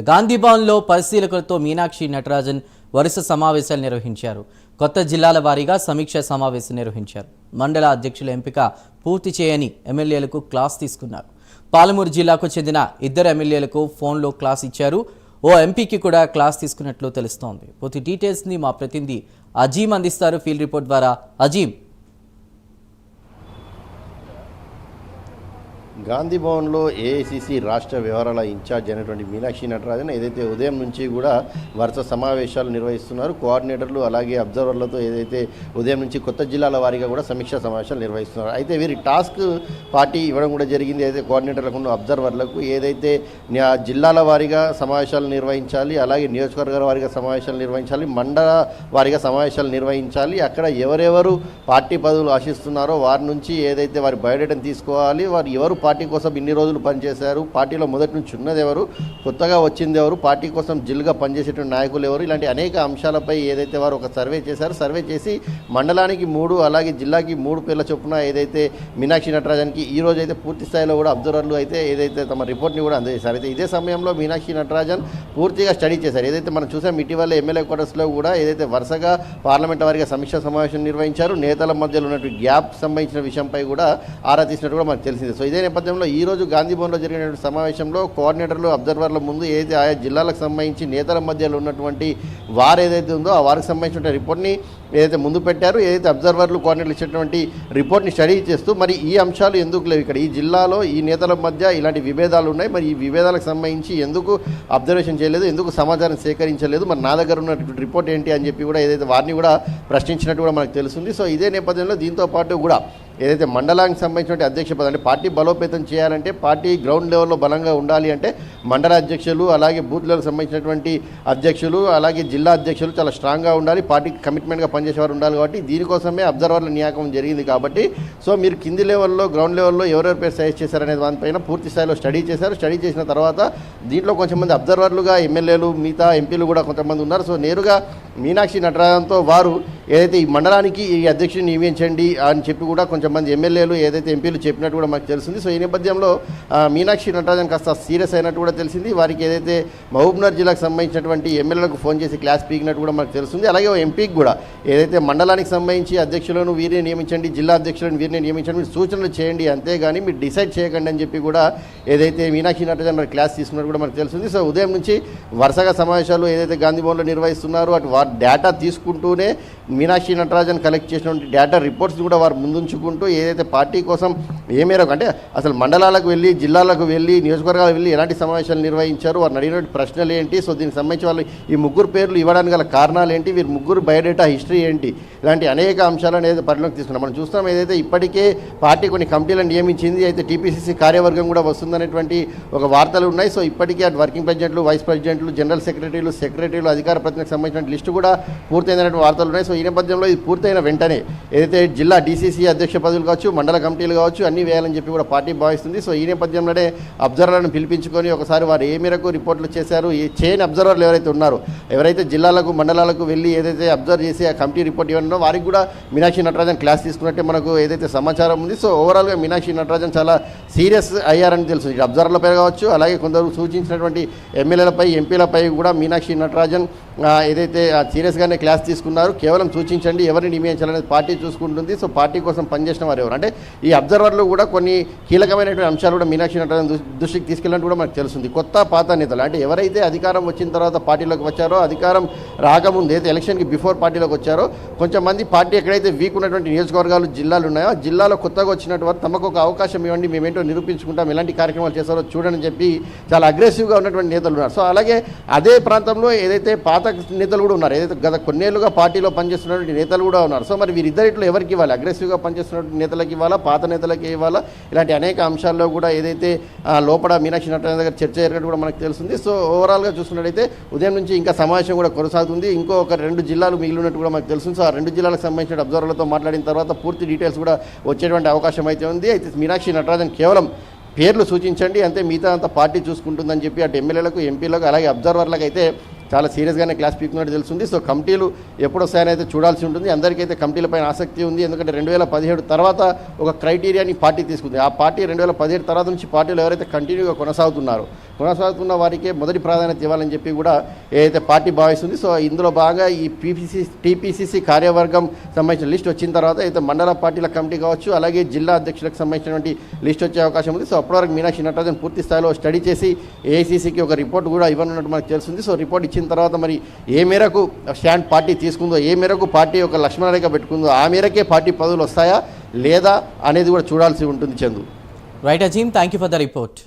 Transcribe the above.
గాంధీభవన్లో పరిశీలకులతో మీనాక్షి నటరాజన్ వరుస సమావేశాలు నిర్వహించారు. కొత్త జిల్లాల వారీగా సమీక్ష సమావేశం నిర్వహించారు. మండల అధ్యక్షుల ఎంపిక పూర్తి చేయని ఎమ్మెల్యేలకు క్లాస్ తీసుకున్నారు. పాలమూరు జిల్లాకు చెందిన ఇద్దరు ఎమ్మెల్యేలకు ఫోన్లో క్లాస్ ఇచ్చారు. ఓ ఎంపీకి కూడా క్లాస్ తీసుకున్నట్లు తెలుస్తోంది. పూర్తి డీటెయిల్స్ని మా ప్రతినిధి అజీం అందిస్తారు. ఫీల్డ్ రిపోర్ట్ ద్వారా అజీం గాంధీ భవన్లో ఏఐసిసి రాష్ట్ర వ్యవహారాల ఇన్ఛార్జ్ అయినటువంటి మీనాక్షి నటరాజన్ ఏదైతే ఉదయం నుంచి కూడా వరుస సమావేశాలు నిర్వహిస్తున్నారు కోఆర్డినేటర్లు అలాగే అబ్జర్వర్లతో ఏదైతే ఉదయం నుంచి కొత్త జిల్లాల వారీగా కూడా సమీక్షా సమావేశాలు నిర్వహిస్తున్నారు. అయితే వీరి టాస్క్ పార్టీ ఇవ్వడం కూడా జరిగింది. అయితే కోఆర్డినేటర్లకు అబ్జర్వర్లకు ఏదైతే జిల్లాల వారీగా సమావేశాలు నిర్వహించాలి అలాగే నియోజకవర్గాల వారీగా సమావేశాలు నిర్వహించాలి మండల వారీగా సమావేశాలు నిర్వహించాలి అక్కడ ఎవరెవరు పార్టీ పదవులు ఆశిస్తున్నారో వారి నుంచి ఏదైతే వారి బయోడేటాను తీసుకోవాలి వారు ఎవరు పార్టీ కోసం ఇన్ని రోజులు పనిచేశారు. పార్టీలో మొదటి నుంచి ఉన్నది ఎవరు? కొత్తగా వచ్చింది ఎవరు? పార్టీ కోసం జిల్లుగా పనిచేసేటువంటి నాయకులు ఎవరు? ఇలాంటి అనేక అంశాలపై ఏదైతే వారు ఒక సర్వే చేశారు సర్వే చేసి మండలానికి మూడు అలాగే జిల్లాకి మూడు పేర్ల చొప్పున ఏదైతే మీనాక్షి నటరాజన్కి ఈ రోజు అయితే పూర్తి స్థాయిలో కూడా అబ్జర్వర్లు అయితే ఏదైతే తమ రిపోర్ట్ని కూడా అందజేశారు అయితే ఇదే సమయంలో మీనాక్షి నటరాజన్ పూర్తిగా స్టడీ చేశారు. ఏదైతే మనం చూసాం ఇటీవల ఎమ్మెల్యే క్వార్టర్స్లో కూడా ఏదైతే వరుసగా పార్లమెంట్ వారిగా సమీక్షా సమావేశం నిర్వహించారు. నేతల మధ్యలో ఉన్నటువంటి గ్యాప్ సంబంధించిన విషయంపై కూడా ఆరా తీసినట్టు కూడా మనకు తెలిసింది. సో ఇదే నేపథ్యంలో ఈ రోజు గాంధీ భవన్లో జరిగినటువంటి సమావేశంలో కోఆర్డినేటర్లు అబ్జర్వర్ల ముందు ఏదైతే ఆయా జిల్లాలకు సంబంధించి నేతల మధ్యలో ఉన్నటువంటి వారు ఏదైతే ఉందో ఆ వారికి సంబంధించిన రిపోర్ట్ని ఏదైతే ముందు పెట్టారు ఏదైతే అబ్జర్వర్లు కోఆర్డినేటర్లు ఇచ్చినటువంటి రిపోర్ట్ని స్టడీ చేస్తూ మరి ఈ అంశాలు ఎందుకు లేవు ఇక్కడ? ఈ జిల్లాలో ఈ నేతల మధ్య ఇలాంటి విభేదాలు ఉన్నాయి. మరి ఈ విభేదాలకు సంబంధించి ఎందుకు అబ్జర్వేషన్ చేయలేదు? ఎందుకు సమాచారం సేకరించలేదు? మరి నా దగ్గర ఉన్నటువంటి రిపోర్ట్ ఏంటి అని చెప్పి కూడా ఏదైతే వారిని కూడా ప్రశ్నించినట్టు కూడా మనకు తెలుస్తుంది. సో ఇదే నేపథ్యంలో దీంతో పాటు కూడా ఏదైతే మండలానికి సంబంధించిన అధ్యక్ష పదం అంటే పార్టీ బలోపేతం చేయాలంటే పార్టీ గ్రౌండ్ లెవెల్లో బలంగా ఉండాలి అంటే మండల అధ్యక్షులు అలాగే బూత్ లెవెల్ సంబంధించినటువంటి అధ్యక్షులు అలాగే జిల్లా అధ్యక్షులు చాలా స్ట్రాంగ్గా ఉండాలి. పార్టీకి కమిట్మెంట్గా పనిచేసేవారు ఉండాలి కాబట్టి దీనికోసమే అబ్జర్వర్ల నియామకం జరిగింది కాబట్టి సో మీరు కింది లెవెల్లో గ్రౌండ్ లెవెల్లో ఎవరెవరి పేరు సజెస్ట్ చేశారనే దానిపైన పూర్తి స్థాయిలో స్టడీ చేశారు. స్టడీ చేసిన తర్వాత దీంట్లో కొంచెం మంది అబ్జర్వర్లుగా ఎమ్మెల్యేలు మిగతా ఎంపీలు కూడా కొంతమంది ఉన్నారు. సో నేరుగా మీనాక్షి నటరాజన్తో వారు ఏదైతే ఈ మండలానికి ఈ అధ్యక్షుడిని నియమించండి అని చెప్పి కూడా కొంచెం మంది ఎమ్మెల్యేలు ఏదైతే ఎంపీలు చెప్పినట్టు కూడా మాకు తెలిసింది సో ఈ నేపథ్యంలో మీనాక్షి నటరాజన్ కాస్త సీరియస్ అయినట్టు కూడా తెలిసింది. వారికి ఏదైతే మహబూబ్నగర్ జిల్లాకు సంబంధించినటువంటి ఎమ్మెల్యేలకు ఫోన్ చేసి క్లాస్ పీకినట్టు కూడా మనకు తెలుస్తుంది. అలాగే ఎంపీకి కూడా ఏదైతే మండలానికి సంబంధించి అధ్యక్షులను వీరిని నియమించండి జిల్లా అధ్యక్షులను వీరిని నియమించండి మీరు సూచనలు చేయండి అంతేగాని మీరు డిసైడ్ చేయకండి అని చెప్పి కూడా ఏదైతే మీనాక్షి నటరాజన్ మరి క్లాస్ తీసుకున్నట్టు కూడా మనకు తెలుస్తుంది. సో ఉదయం నుంచి వరుసగా సమావేశాలు ఏదైతే గాంధీభవన్లో నిర్వహిస్తున్నారో అటు వారు డేటా తీసుకుంటూనే మీనాక్షి నటరాజన్ కలెక్ట్ చేసినటువంటి డేటా రిపోర్ట్స్ కూడా వారు ముందుంచుకుంటూ ఏదైతే పార్టీ కోసం ఏ మేరకు అంటే అసలు మండలాలకు వెళ్ళి జిల్లాలకు వెళ్ళి నియోజకవర్గాలకు వెళ్ళి ఎలాంటి సమావేశాలు నిర్వహించారు? వారు అడిగినటువంటి ప్రశ్నలు ఏంటి? సో దీనికి సంబంధించి వాళ్ళు ఈ ముగ్గురు పేర్లు ఇవ్వడానికి గల కారణాలు ఏంటి? వీరి ముగ్గురు బయోడేటా హిస్టరీ ఏంటి? ఇలాంటి అనేక అంశాలను ఏదైతే పరిలోకి తీసుకున్నాం. మనం చూస్తున్నాం ఏదైతే ఇప్పటికే పార్టీ కొన్ని కమిటీలను నియమించింది అయితే టీపీసీసీ కార్యవర్గం కూడా వస్తుందనేటువంటి ఒక వార్తలు ఉన్నాయి. సో ఇప్పటికే వర్కింగ్ ప్రెసిడెంట్లు వైస్ ప్రెసిడెంట్లు జనరల్ సెక్రటరీలు సెక్రటరీలు అధికార ప్రతినిధికి సంబంధించిన లిస్టు కూడా పూర్తయినటువంటి వార్తలు ఉన్నాయి. సో ఈ నేపథ్యంలో ఇది పూర్తయిన వెంటనే ఏదైతే జిల్లా డీసీసీ అధ్యక్ష పదవులు కావచ్చు మండల కమిటీలు కావచ్చు అన్ని వేయాలని చెప్పి కూడా పార్టీ భావిస్తుంది. సో ఈ నేపథ్యంలోనే అబ్జర్వర్లను పిలిపించుకొని ఒకసారి వారు ఏ మేరకు రిపోర్ట్లు చేశారు ఈ చైన్ అబ్జర్వర్లు ఎవరైతే ఉన్నారో ఎవరైతే జిల్లాలకు మండలాలకు వెళ్ళి ఏదైతే అబ్జర్వ్ చేసి ఆ కమిటీ రిపోర్ట్ ఇవ్వనో వారికి కూడా మీనాక్షి నటరాజన్ క్లాస్ తీసుకున్నట్టే మనకు ఏదైతే సమాచారం ఉంది. సో ఓవరాల్గా మీనాక్షి నటరాజన్ చాలా సీరియస్ అయ్యారని తెలుసు. ఇటు అబ్జర్వర్లపై కావచ్చు అలాగే కొందరు సూచించినటువంటి ఎమ్మెల్యేలపై ఎంపీలపై కూడా మీనాక్షి నటరాజన్ ఏదైతే సీరియస్గానే క్లాస్ తీసుకున్నారు. కేవలం సూచించండి ఎవరిని నియమించాలనేది పార్టీ చూసుకుంటుంది. సో పార్టీ కోసం పనిచేసిన వారు ఎవరు? అంటే ఈ అబ్జర్వర్లు కూడా కొన్ని కీలకమైనటువంటి అంశాలు కూడా మీనాక్షి నటరాజన్ దృష్టికి తీసుకెళ్ళినట్టు కూడా మనకు తెలుస్తుంది. కొత్త పాత నేతలు అంటే ఎవరైతే అధికారం వచ్చిన తర్వాత పార్టీలోకి వచ్చారో అధికారం రాకముందు అయితే ఎలక్షన్కి బిఫోర్ పార్టీలోకి వచ్చారో కొంచెం మంది పార్టీ ఎక్కడైతే వీక్ ఉన్నటువంటి నియోజకవర్గాలు జిల్లాలు ఉన్నాయో ఆ జిల్లాలో కొత్తగా వచ్చినటువంటి వారు తమకు ఒక అవకాశం ఇవ్వండి మేమేంటో నిరూపించుకుంటాం ఎలాంటి కార్యక్రమాలు చేస్తారో చూడని చెప్పి చాలా అగ్రెసివ్గా ఉన్నటువంటి నేతలు ఉన్నారు. సో అలాగే అదే ప్రాంతంలో ఏదైతే పాత నేతలు కూడా ఉన్నారు ఏదైతే గత కొన్నేళ్ళుగా పార్టీలో పనిచేస్తున్నటువంటి నేతలు కూడా ఉన్నారు. సో మరి వీరిద్దరిట్లో ఎవరికి ఇవ్వాలి? అగ్రెసివ్గా పనిచేస్తున్నటువంటి నేతలకు ఇవ్వాలా? పాత నేతలకు ఇవ్వాలా? ఇలాంటి అనేక అంశాల్లో కూడా ఏదైతే లోపల మీనాక్షి నటన దగ్గర చర్చ జరిగినట్టు కూడా మనకు తెలుస్తుంది. సో ఓవరాల్గా చూసుకున్నట్టయితే ఉదయం నుంచి ఇంకా సమావేశం కూడా కొనసాగుతుంది. ఇంకో ఒక రెండు జిల్లాలు మిగిలినట్టు కూడా మనకు తెలుస్తుంది. సో ఆ రెండు జిల్లాలకు సంబంధించిన అబ్జర్వర్లతో మాట్లాడిన తర్వాత పూర్తి డీటెయిల్స్ కూడా వచ్చేటువంటి అవకాశం అయితే ఉంది. అయితే మీనాక్షి నటరాజన్ కేవలం పేర్లు సూచించండి. అంతే మిగతా అంత పార్టీ చూసుకుంటుందని చెప్పి అటు ఎమ్మెల్యేలకు ఎంపీలకు అలాగే అబ్జర్వర్లకు అయితే చాలా సీరియస్గానే క్లాస్ పీకున్నట్టు తెలుస్తుంది. సో కమిటీలు ఎప్పుడు వస్తాయని అయితే చూడాల్సి ఉంటుంది. అందరికైతే కమిటీలపైన ఆసక్తి ఉంది. ఎందుకంటే రెండు వేల పదిహేడు తర్వాత ఒక క్రైటీరియాని పార్టీ తీసుకుంది. ఆ పార్టీ రెండు వేల పదిహేడు తర్వాత నుంచి పార్టీలు ఎవరైతే కంటిన్యూగా కొనసాగుతున్నారో కొనసాగుతున్న వారికే మొదటి ప్రాధాన్యత ఇవ్వాలని చెప్పి కూడా ఏదైతే పార్టీ భావిస్తుంది సో ఇందులో బాగా ఈ పీపీసీ టీపీసీసీ కార్యవర్గం సంబంధించిన లిస్ట్ వచ్చిన తర్వాత అయితే మండల పార్టీల కమిటీ కావచ్చు అలాగే జిల్లా అధ్యక్షులకు సంబంధించినటువంటి లిస్ట్ వచ్చే అవకాశం ఉంది. సో అప్పటివరకు మీనాక్షి నటరాజన్ పూర్తి స్థాయిలో స్టడీ చేసి ఏఐసీసీకి ఒక రిపోర్ట్ కూడా ఇవ్వనున్నట్టు మనకు తెలుస్తుంది. సో రిపోర్ట్ వచ్చిన తర్వాత మరి ఏ మేరకు స్టాండ్ పార్టీ తీసుకుందో ఏ మేరకు పార్టీ ఒక లక్ష్మణ రేఖ పెట్టుకుందో ఆ మేరకే పార్టీ పదవులు వస్తాయా లేదా అనేది కూడా చూడాల్సి ఉంటుంది Chandu. Right Azeem thank you for the report